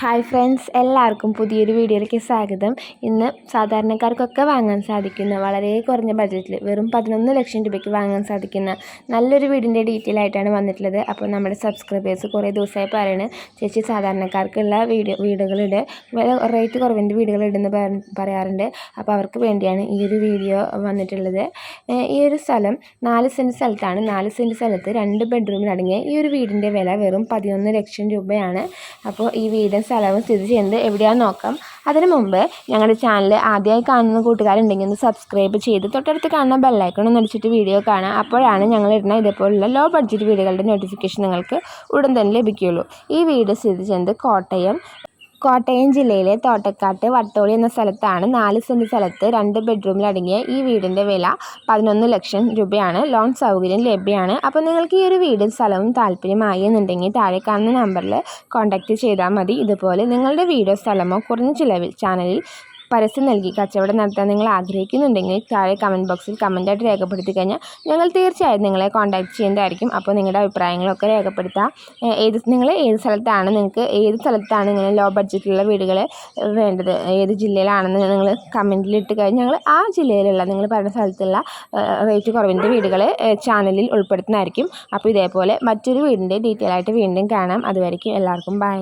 Hi friends എല്ലാവർക്കും പുതിയൊരു വീഡിയോയിലേക്ക് സ്വാഗതം. ഇന്ന് സാധാരണക്കാർക്കൊക്കെ വാങ്ങാൻ സാധിക്കുന്ന വളരെ കുറഞ്ഞ ബഡ്ജറ്റിൽ വെറും പതിനൊന്ന് ലക്ഷം രൂപയ്ക്ക് വാങ്ങാൻ സാധിക്കുന്ന നല്ലൊരു വീടിന്റെ ഡീറ്റെയിൽ ആയിട്ടാണ് വന്നിട്ടുള്ളത്. അപ്പോൾ നമ്മുടെ സബ്സ്ക്രൈബേഴ്സ് കുറേ ദിവസമായി പറയുന്നത് ചേച്ചി സാധാരണക്കാർക്കുള്ള വീഡിയോ വീടുകളുടെ റേറ്റ് കുറവിന്റെ വീടുകളിടുന്ന പറയാറുണ്ട്. അപ്പോൾ അവർക്ക് വേണ്ടിയാണ് ഈ ഒരു വീഡിയോ വന്നിട്ടുള്ളത്. ഈ ഒരു സ്ഥലം നാല് സെന്റ് സ്ഥലത്താണ്. നാല് സെന്റ് സ്ഥലത്ത് രണ്ട് ബെഡ്റൂമിലടങ്ങിയ ഈ ഒരു വീടിന്റെ വില വെറും പതിനൊന്ന് ലക്ഷം രൂപയാണ്. അപ്പോൾ ഈ വീട് സ്ഥലവും സ്ഥിതി ചെയ്യുന്നത് എവിടെയാണെന്ന് നോക്കാം. അതിന് മുമ്പ് ഞങ്ങളുടെ ചാനൽ ആദ്യമായി കാണുന്ന കൂട്ടുകാരുണ്ടെങ്കിൽ ഒന്ന് സബ്സ്ക്രൈബ് ചെയ്ത് തൊട്ടടുത്ത് കാണുന്ന ബെല്ലൈക്കൺ ഒന്ന് അടിച്ചിട്ട് വീഡിയോ കാണാം അപ്പോഴാണ് ഞങ്ങൾ ഇടുന്ന ഇതേപോലുള്ള ലോ ബഡ്ജറ്റ് വീടുകളുടെ നോട്ടിഫിക്കേഷൻ നിങ്ങൾക്ക് ഉടൻ തന്നെ ലഭിക്കുകയുള്ളൂ. ഈ വീട് സ്ഥിതി ചെയ്യുന്നത് കോട്ടയം കോട്ടയം ജില്ലയിലെ തോട്ടക്കാട്ട് വട്ടോളി എന്ന സ്ഥലത്താണ് നാല് സെന്റ് സ്ഥലത്ത് രണ്ട് ബെഡ്റൂമിലടങ്ങിയ ഈ വീടിന്റെ വില പതിനൊന്ന് ലക്ഷം രൂപയാണ്. ലോൺ സൗകര്യം ലഭ്യമാണ്. അപ്പോൾ നിങ്ങൾക്ക് ഈ ഒരു വീടും സ്ഥലവും താല്പര്യമായി എന്നുണ്ടെങ്കിൽ താഴെ കാണുന്ന നമ്പറിൽ കോൺടാക്റ്റ് ചെയ്താൽ മതി. ഇതുപോലെ നിങ്ങളുടെ വീടോ സ്ഥലമോ കുറഞ്ഞ ചിലവിൽ ചാനലിൽ പരസ്യം നൽകി. കച്ചവടം നടത്താൻ നിങ്ങൾ ആഗ്രഹിക്കുന്നുണ്ടെങ്കിൽ താഴെ കമന്റ് ബോക്സിൽ കമന്റായിട്ട് രേഖപ്പെടുത്തി കഴിഞ്ഞാൽ ഞങ്ങൾ തീർച്ചയായും നിങ്ങളെ കോൺടാക്ട് ചെയ്യുന്നതായിരിക്കും അപ്പോൾ നിങ്ങളുടെ അഭിപ്രായങ്ങളൊക്കെ രേഖപ്പെടുത്താം. ഏത് നിങ്ങൾ ഏത് സ്ഥലത്താണ് നിങ്ങൾക്ക് ഏത് സ്ഥലത്താണ് ഇങ്ങനെ ലോ ബഡ്ജറ്റിലുള്ള വീടുകൾ വേണ്ടത്? ഏത് ജില്ലയിലാണെന്ന് നിങ്ങൾ കമന്റിൽ ഇട്ട് കഴിഞ്ഞാൽ ഞങ്ങൾ ആ ജില്ലയിലുള്ള നിങ്ങൾ പറഞ്ഞ സ്ഥലത്തുള്ള റേറ്റ് കുറവിന്റെ വീടുകൾ ചാനലിൽ ഉൾപ്പെടുത്തുന്നതായിരിക്കും. അപ്പോൾ ഇതേപോലെ മറ്റൊരു വീടിന്റെ ഡീറ്റെയിൽ ആയിട്ട് വീണ്ടും കാണാം. അതുവരെയ്ക്കും എല്ലാവർക്കും ബൈ